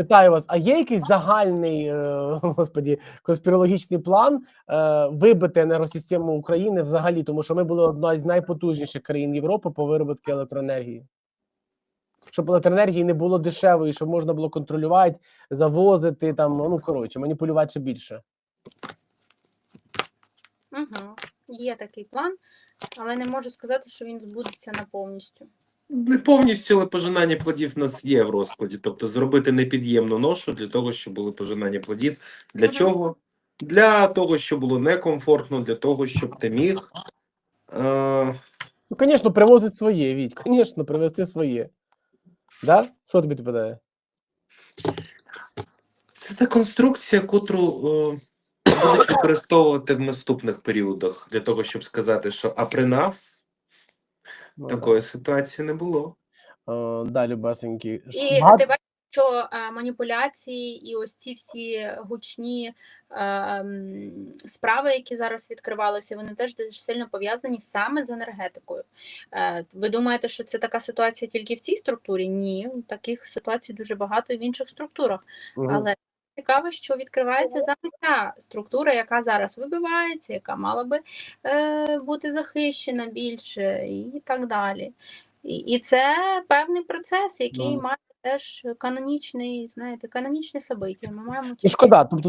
питаю вас: а є якийсь загальний е, господі конспірологічний план е, вибити енергосистему України взагалі, тому що ми були одна з найпотужніших країн Європи по виробітку електроенергії. Щоб електроенергії не було дешевої, щоб можна було контролювати, завозити там, ну коротше, маніпулювати ще більше. Угу. Є такий план, але не можу сказати, що він збудеться на повністю. Не повністю, але пожинання плодів в нас є в розкладі. Тобто зробити непід'ємну ношу для того, щоб були пожинання плодів. Для чого? Для того, щоб було некомфортно, для того, щоб ти міг. Е, Ну, звісно, привозить своє, Віть, звісно, привезти своє. Да? Що тобі питає? це та конструкція, котру е, будуть використовувати в наступних періодах для того, щоб сказати, що а при нас Ну, такої ситуації не було. Е, да, любесенькі. І багато- ти бачиш, що е, маніпуляції і ось ці всі гучні е, м, справи, які зараз відкривалися, вони теж дуже сильно пов'язані саме з енергетикою. Е, ви думаєте, що це така ситуація тільки в цій структурі? Ні, таких ситуацій дуже багато і в інших структурах. Мгм. Але цікаво, що відкривається саме ця структура, яка зараз вибивається, яка мала би е, бути захищена більше, і так далі. І, і це певний процес, який Ну. має теж канонічний, знаєте, канонічне собиття. Ми маємо Ну, тільки шкода. Тобто,